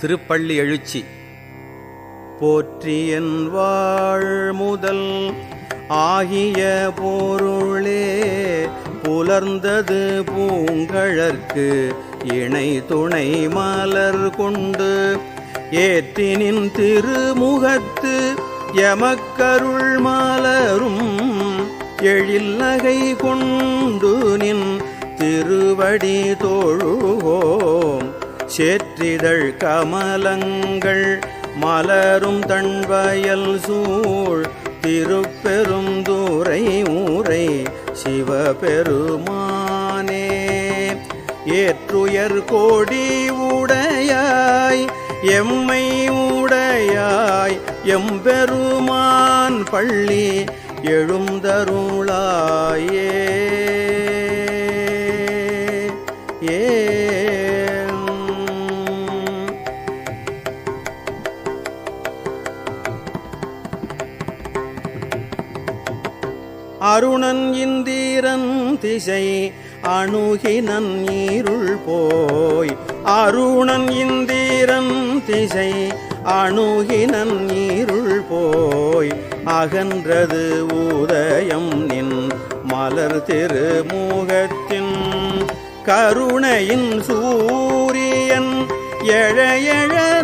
திருப்பள்ளி எழுச்சி. போற்றியன் வாழ் முதல் ஆகிய பொருளே புலர்ந்தது பூங்கழற்கு இணை துணை மலர் கொண்டு ஏற்றினின் திருமுகத்து எமக்கருள் மலரும் எழில் நகை கொண்டு நின் திருவடி தோழுவோம் சேற்றிதழ் கமலங்கள் மலரும் தண்வயல் சூழ் திருப்பெரும் தூரை ஊரை சிவபெருமானே. ஏற்றுயர் கோடி உடையாய் எம்மை உடையாய் எம்பெருமான் பள்ளி எழுந்தருளாயே. இந்திரன் திசை அணுகினன் நீருள் போய். அருணன் இந்திரன் திசை அணுகினன் நீருள் போய். அகன்றது உதயம் நின் மலர் திருமுகத்தின் கருணையின் சூரியன் எழ எழ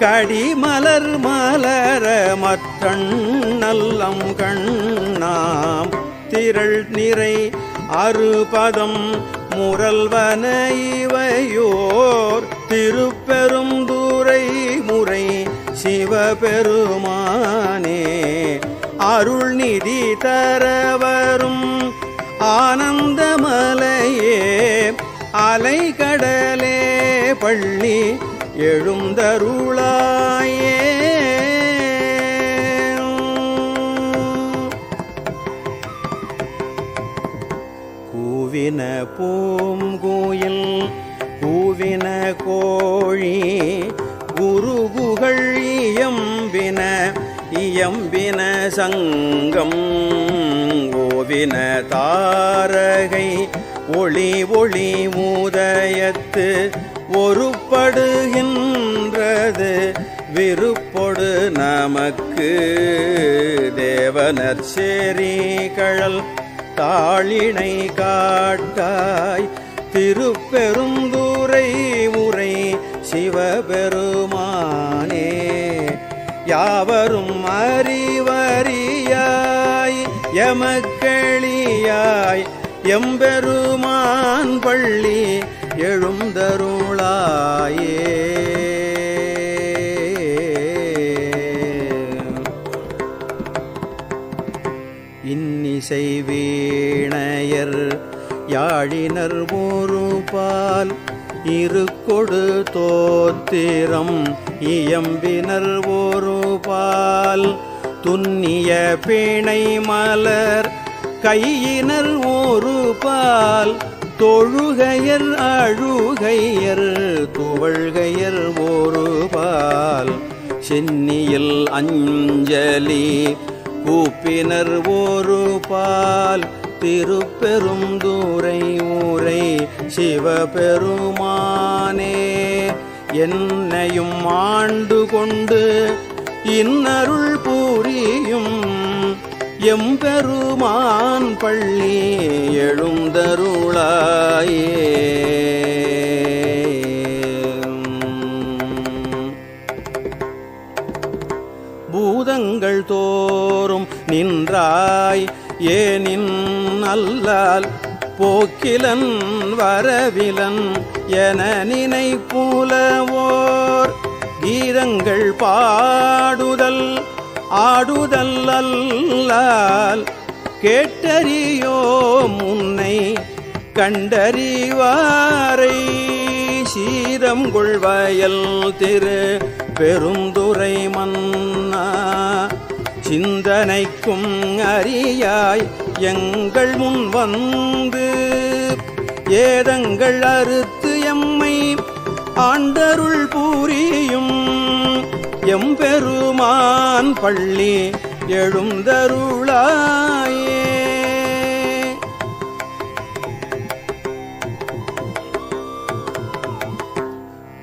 கடிமலர் மலர மற்றண்ணல்லம் கண்ணாம். திரள் நிறை அறுபதம் முரல்வன இவையோர். திருப்பெருந்துரை முறை சிவபெருமானே. அருள் நிதி தரவரும் ஆனந்தமலையே அலைகடலே பள்ளி எழுந்தருளாயே. கூவின பூங்குயில் கூவின கோழி குருகுகள் இயம்பின இயம்பின சங்கம். ஓவின தாரகை ஒளி ஒளி மூதயத்து ஒருப்படுகின்றது. விருப்பொடு நமக்கு தேவனர் சேரி கழல் தாளினை காட்டாய். திருப்பெருந்துரை முறை சிவபெருமானே யாவரும் அறிவறியாய். எமக்களியாய் எம்பெருமான் பள்ளி எழுந்தருளாயே. இன்னிசை வீணையர் யாழினர் ஊருபால் இருக்கொடு தோத்திரம் இயம்பினர் ஒருபால் துன்னிய பிணை மலர் கையினர் ஒரு பால் தொழுகையர் அழுகையர் துவழ்கையர் ஒரு பால் சென்னியில் அஞ்சலி கூப்பினர் ஒரு பால் திருப்பெரும் தூரை ஊரை சிவபெருமானே என்னையும் ஆண்டு கொண்டு இன்னருள் புரியும் எம்பெருமான் பள்ளி எழுந்தருளாயே. பூதங்கள் தோறும் நின்றாய் ஏனின் அல்லால் போக்கிலன் வரவிலன் என நினைப்புலவோர் கீதங்கள் பாடுதல் ஆடுதல் கேட்டறியோ முன்னை கண்டறிவாரை. சீரம் கொள்வயல் திரு பெருந்துரை மன்னா. சிந்தனைக்கும் அறியாய் எங்கள் முன் வந்து ஏதங்கள் அறுத்து எம்மை ஆண்டருள் பூரியும் எம்பெருமான் பள்ளி எழுந்தருளாயே.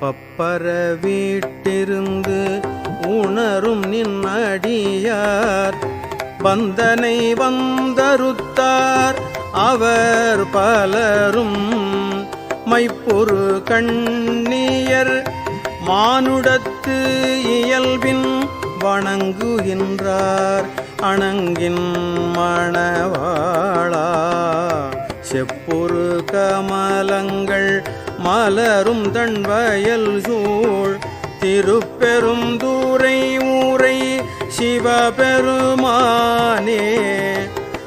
பப்பர வீட்டிருந்து உணரும் நின்னடியார். பந்தனை வந்தருத்தார் அவர் பலரும். மைப்பொரு கண்ணியர் மானுடத்து இயல்பின் வணங்குகின்றார் அணங்கின் மணவாளா. செப்புரு கமலங்கள் மலரும் தன்வயல் சூழ். திருப்பெரும் தூரை ஊரை சிவபெருமானே.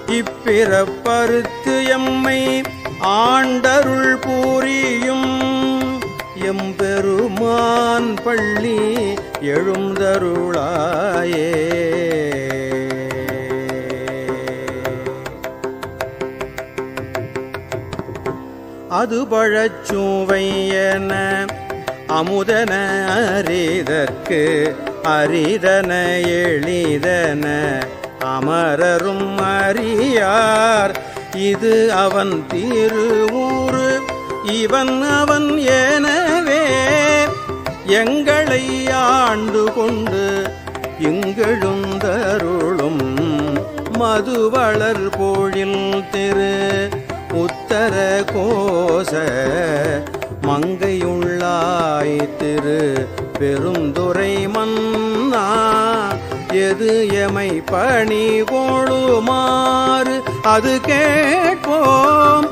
இப்பிறப்பருத்து எம்மை ஆண்டருள் பூரியும் எம்பெருமான் பள்ளி எழுந்தருளாயே. அது பழச்சூவையன அமுதன அரிதற்கு அரிதன எளிதன அமரரும் அறியார். இது அவன் திருவூரு இவன் அவன் எனவே எங்களை ஆண்டு கொண்டு இங்கெழுந்தருளும் மதுவளர் போழில் திரு உத்தர கோச மங்கையுள்ளாய் திரு பெருந்துரை மன்னா எது எமை பணி கோளுமாறு அது கேட்போம்.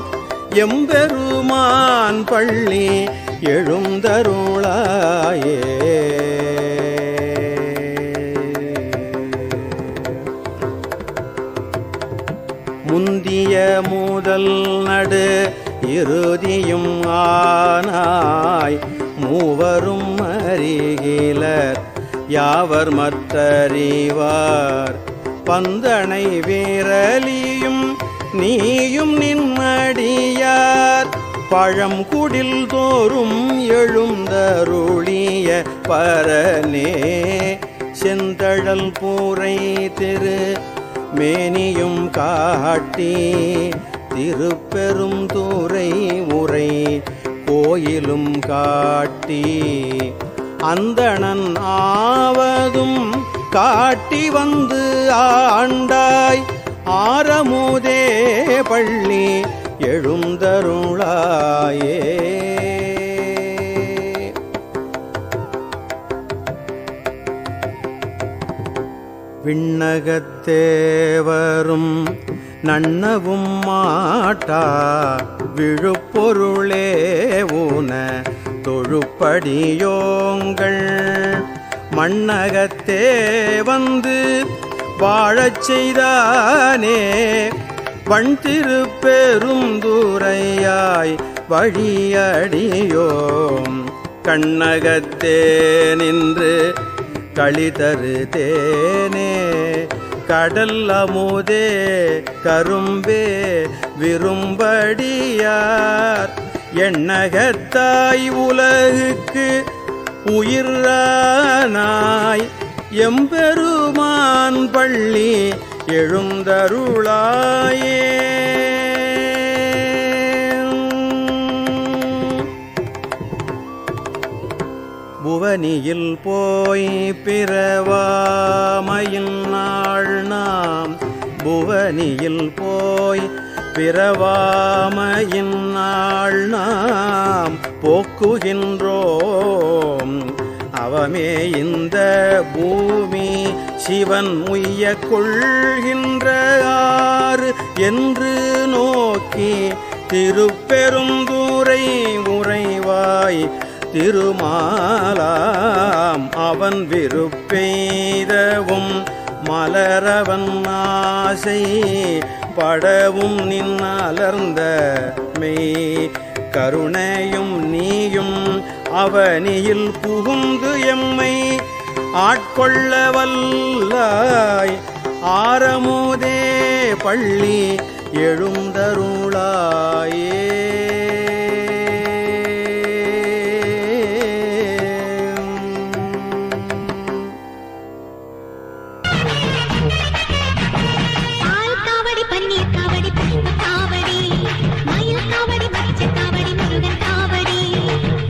எம்பெருமான் பள்ளி எழுந்தருளாயே. முந்திய முதல் நடு இறுதியும் ஆனாய். மூவரும் அறிகிலர் யாவர் மற்றறிவார்? பந்தனை வீரலியும் நீயும் நின்மடியார் பழங்குடில் தோறும் எழுந்தருளிய பரனே. செந்தழல் பூரை திரு மேனியும் காட்டி திருப்பெரும் தூரை உரை கோயிலும் காட்டி. அந்தணன் ஆவதும் காட்டி வந்து ஆண்டாய். ஆரமூர் பள்ளி எழுந்தருளாயே. விண்ணகத்தேவரும் நன்னவும் மாட்டா விழுப்பொருளே ஊன தொழுப்படியோங்கள். மண்ணகத்தே வந்து வாழச் செய்தானே வண் திருப்பெரும் தூரையாய் வழியடியோம். கண்ணகத்தே நின்று களிதரு தேனே கடல் அமுதே கரும்பே விரும்படியார். எண்ணகத்தாய் உலகுக்கு உயிரானாய். எம்பெருமான் பள்ளி எழுந்தருளாயே. புவனியில் போய் பிறவாமையில் நாள் நாம் புவனியில் போய் பிறவாமையின் நாள் நாம் போக்குகின்றோம். அவமே இந்த பூ சிவன் உய்ய கொள்கின்ற ஆறு என்று நோக்கி திருப்பெருந்தூரை உறைவாய் திருமாலாம் அவன் விருப்பெய்தவும் மலரவன் ஆசை படவும் நின்னலர்ந்த மெய். கருணையும் நீயும் அவனியில் புகுந்து எம்மை ஆட்கொள்ள வல்லாய் ஆரமுதே பள்ளி எழுந்தருளாய்.